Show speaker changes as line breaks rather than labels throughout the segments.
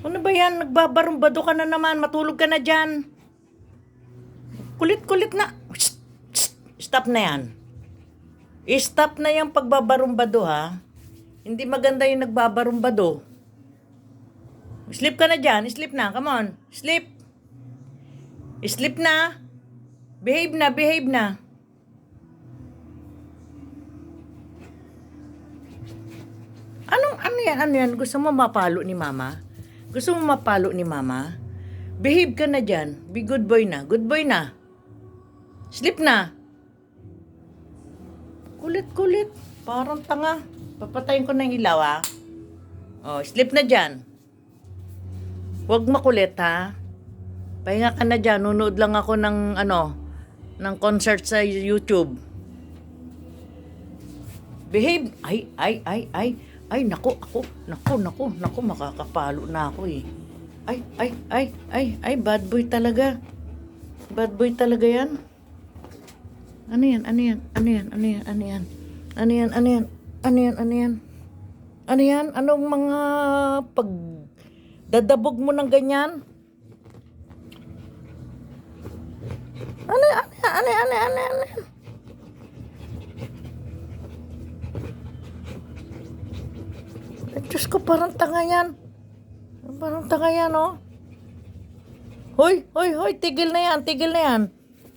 Ano ba yan? Nagbabarumbado ka na naman. Matulog ka na dyan. Kulit-kulit na. Stop na yan. I-stop na yung pagbabarumbado ha. Hindi maganda yung nagbabarumbado. Sleep ka na dyan. Sleep na. Come on. Sleep. Sleep na. Behave na. Behave na. Anong ano yan? Ano yan? Gusto mo mapalo ni mama? Gusto mo mapalo ni mama? Behave ka na dyan. Be good boy na. Good boy na. Sleep na. Kulit-kulit. Parang tanga. Papatayin ko ng ilaw ah. Oh, sleep na dyan. Huwag makulit ha. Pahinga ka na dyan. Nunood lang ako ng ano, ng concert sa YouTube. Behave. Ay, ay, ay, ay. Ay, nako, ako, nako, nako, nako, makakapalo na ako eh. Ay, ay, ay, ay, ay, bad boy talaga. Bad boy talaga yan. Ano yan, ano yan, ano yan, ano yan, ano yan. Ano yan, ano yan, ano yan, ano yan. Ano yan, anong mga pag dadabog mo ng ganyan? Ano, ano, ano, ano, ano, ano, ano. Ay, Diyos ko, parang tanga yan. Parang tanga yan, oh. Hoy, hoy, hoy, tigil na yan, tigil na yan.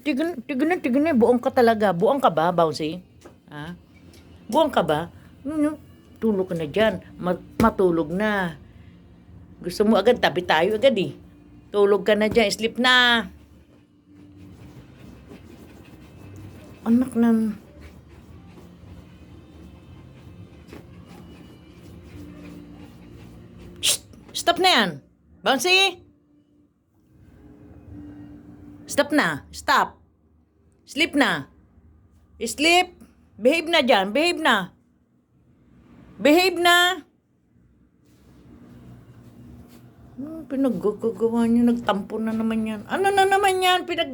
Tigil, tigil na, tigil na. Buong ka talaga. Buong ka ba, Bouncy? Ha? Buong ka ba? Tulog ka na dyan. Ma- matulog na. Gusto mo agad, tabi tayo agad eh. Tulog ka na dyan, sleep na. Anak ng... Stop na yan! Bouncy! Stop na! Stop! Sleep na! Sleep! Behave na dyan! Behave na! Behave na! Ano pinaggagawa niya? Nagtampo na naman yan. Ano na naman yan? Pinag...